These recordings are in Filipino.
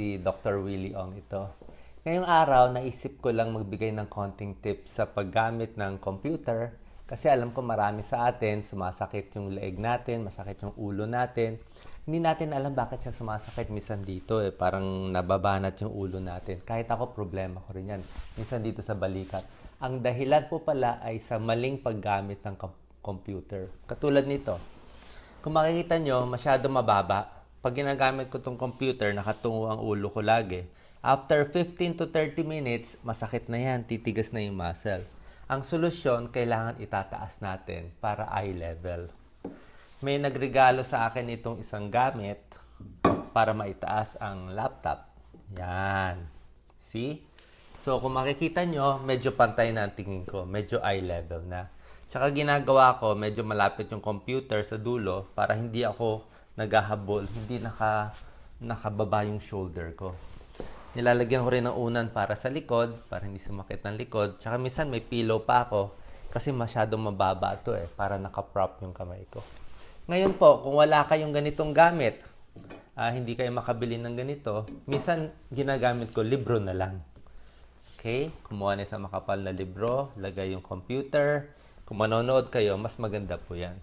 Si Dr. Willie Ong ito. Ngayong araw, naisip ko lang magbigay ng konting tips sa paggamit ng computer kasi alam ko marami sa atin, sumasakit yung leeg natin, masakit yung ulo natin. Hindi natin alam bakit siya sumasakit minsan dito eh. Parang nababanat yung ulo natin. Kahit ako, problema ko rin yan. Minsan dito sa balikat. Ang dahilan po pala ay sa maling paggamit ng com- computer. Katulad nito. Kung makikita nyo, masyado mababa. Pag ginagamit ko tong computer, nakatungo ang ulo ko lagi. After 15 to 30 minutes, masakit na yan, titigas na yung muscle. Ang solusyon, kailangan itataas natin para eye level. May nagregalo sa akin itong isang gamit para maitaas ang laptop. Yan. See? So, kung makikita nyo, medyo pantay na ang tingin ko. Medyo eye level na. Tsaka ginagawa ko, medyo malapit yung computer sa dulo para hindi ako naghahabol, hindi naka, nakababa yung shoulder ko. Nilalagyan ko rin ng unan para sa likod, para hindi sumakit ng likod. Tsaka minsan may pillow pa ako kasi masyadong mababa to eh, para nakaprop yung kamay ko. Ngayon po, kung wala kayong ganitong gamit, ah, hindi kayo makabili ng ganito, minsan ginagamit ko libro na lang. Okay? Kumuha na sa makapal na libro, lagay yung computer. Kung manonood kayo, mas maganda po yan.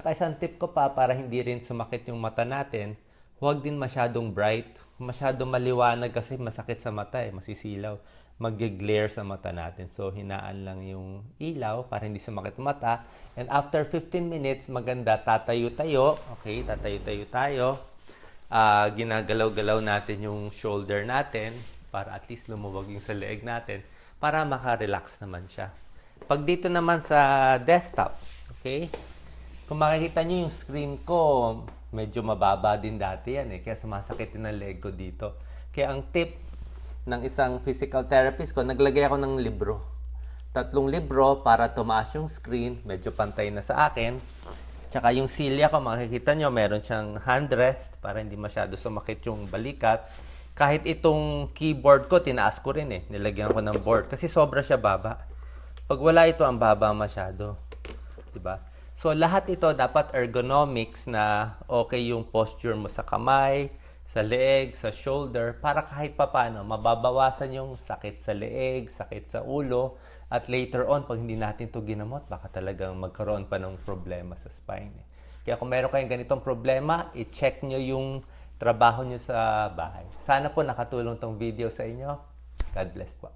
Tsaka isang tip ko pa para hindi rin sumakit yung mata natin, huwag din masyadong bright. Masyadong maliwanag kasi masakit sa mata eh, masisilaw. Mag-glare sa mata natin. So, hinaan lang yung ilaw para hindi sumakit yung mata. And after 15 minutes, maganda tatayo-tayo. Okay, tatayo-tayo tayo. Ah, ginagalaw-galaw natin yung shoulder natin para at least lumuwag yung sa leeg natin para maka-relax naman siya. Pag dito naman sa desktop, okay? Kung makikita nyo yung screen ko, medyo mababa din dati yan eh. Kaya sumasakit din ang leg ko dito. Kaya ang tip ng isang physical therapist ko, naglagay ako ng libro. Tatlong libro para tumaas yung screen, medyo pantay na sa akin. Tsaka yung silya ko, makikita nyo, meron siyang handrest para hindi masyado sumakit yung balikat. Kahit itong keyboard ko, tinaas ko rin eh. Nilagyan ko ng board kasi sobra siya baba. Pag wala ito, ang baba masyado. 'Di ba? So lahat ito dapat ergonomics na okay yung posture mo sa kamay, sa leeg, sa shoulder para kahit papano mababawasan yung sakit sa leeg, sakit sa ulo at later on pag hindi natin to ginamot baka talagang magkaroon pa ng problema sa spine. eh. Kaya kung meron kayong ganitong problema, i-check nyo yung trabaho nyo sa bahay. Sana po nakatulong tong video sa inyo. God bless po.